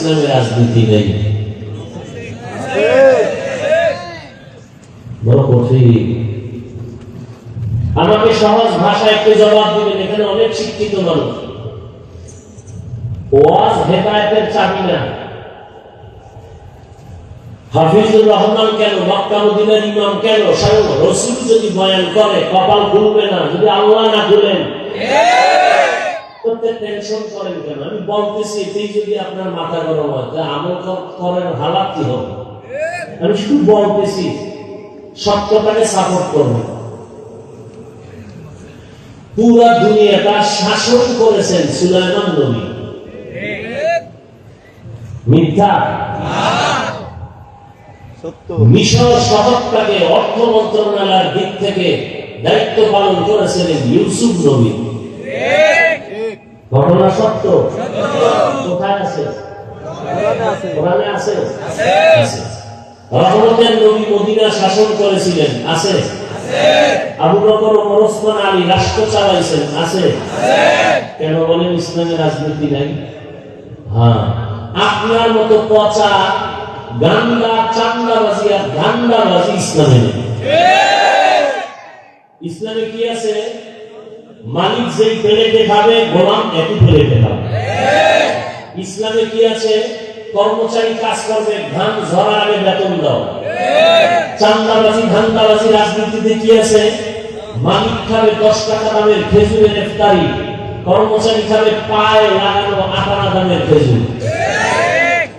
ইসলামের রাজনীতি নেই। বড় কঠিন। আমাকে সহজ ভাষায় একটু জবাব দিবেন, এখানে অনেক শিক্ষিত মানুষ। ওয়াজ হেদায়তের চাবি না হাফিজুর রহমান কেন মক্কা মদিনার ইমাম কেন? স্বয়ং রসুল যদি বয়ান করে, কপাল খুলবে না, যদি আল্লাহ না খুলেন। করতে টেনশন করেন কেন? আমি বলতেছি যদি আপনার মাথা গরম হয় আমল করেন হালাত কি হবে? আমি শুধু বলতেছি, সত্যটাকে সাপোর্ট পুরা দুনিয়াটা শাসন করেছেন সুলাইমান নবী। মিথ্যা? মিশর শহরটাকে অর্থ মন্ত্রণালয়ের দিক থেকে দায়িত্ব পালন করেছিলেন ইউসুফ নবী। ঘটনা সত্য? কোথায় আছে? কোরআনে আছে? রহমতের নবী মদিনা শাসন করেছিলেন। আছে? আবু বকর ওমর ওসমান আলী রাষ্ট্র চালাইছেন। আছে? কেন বলেন ইসলামের রাজনীতি নাই? হ্যাঁ। আপনার মতো পচা গান্ডা চান্দাবাজি আর গান্ডাবাজি ইসলামে নেই। ইসলামে কি আছে? মালিক যেই প্লেটে খাবে গোলাম একই প্লেটে খাবে। ইসলামে কি আছে? কর্মচারী কাজ করবে ধান ঝরার আগে বেতন দাও। চান্দাবাজি ধান্দাবাজি রাজনীতিতে কি আছে? মালিক খাবে দশ টাকা দামের খেজুরের ইফতারি কর্মচারী খাবে পায়ে লাগানো আটানা দামের খেজুর।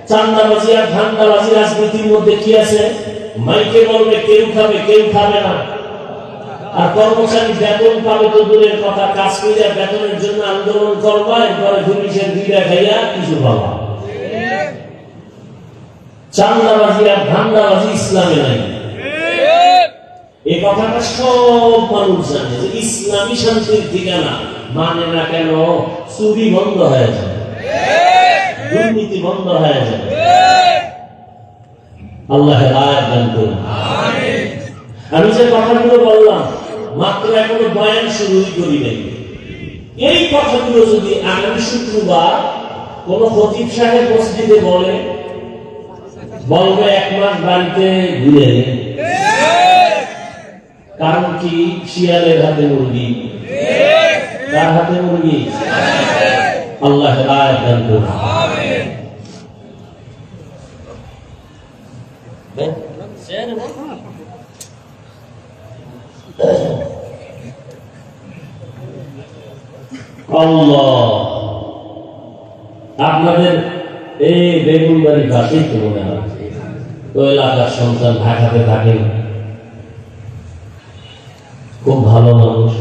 চান্দাবাজি আর ধান্দাবাজি রাজনীতির মধ্যে কি আছে? মাইকে বলবে কেউ খাবে কেউ খাবে না। আর কর্মচারী বেতন পাবে তো দূরের কথা, কাজ করে বেতনের জন্য আন্দোলন করবা এরপরে পুলিশের দিদা খাইয়া কিছু পাবা চান্দাবাজি আর ধান্দাবাজি ইসলামে নাই। এই কথাটা সব মানুষ জানে যে ইসলামী শান্তির ঠিকানা মানে না কেন চুরি বন্ধ হয়ে দুর্নীতি বন্ধ হয়ে আল্লাহ দান করুন। আমি যে কথাগুলো বললাম মাত্র এখনও বয়ান শুরুই করি নাই। এই কথাগুলো যদি আগামী শুক্রবার কোন খতিব সাহেব মসজিদে বলে বলবে এক মাস বাড়িতে ঘুরে কারণ কি? শিয়ালের হাতে মুরগি। তার হাতে মুরগি? আল্লাহ আয়াত দান করুন? আপনাদের এই বেগুন বাড়ি পাশেই তো মনে হয়। তো এলাকার সন্তান ঢাকাতে থাকেন খুব ভালো মানুষ।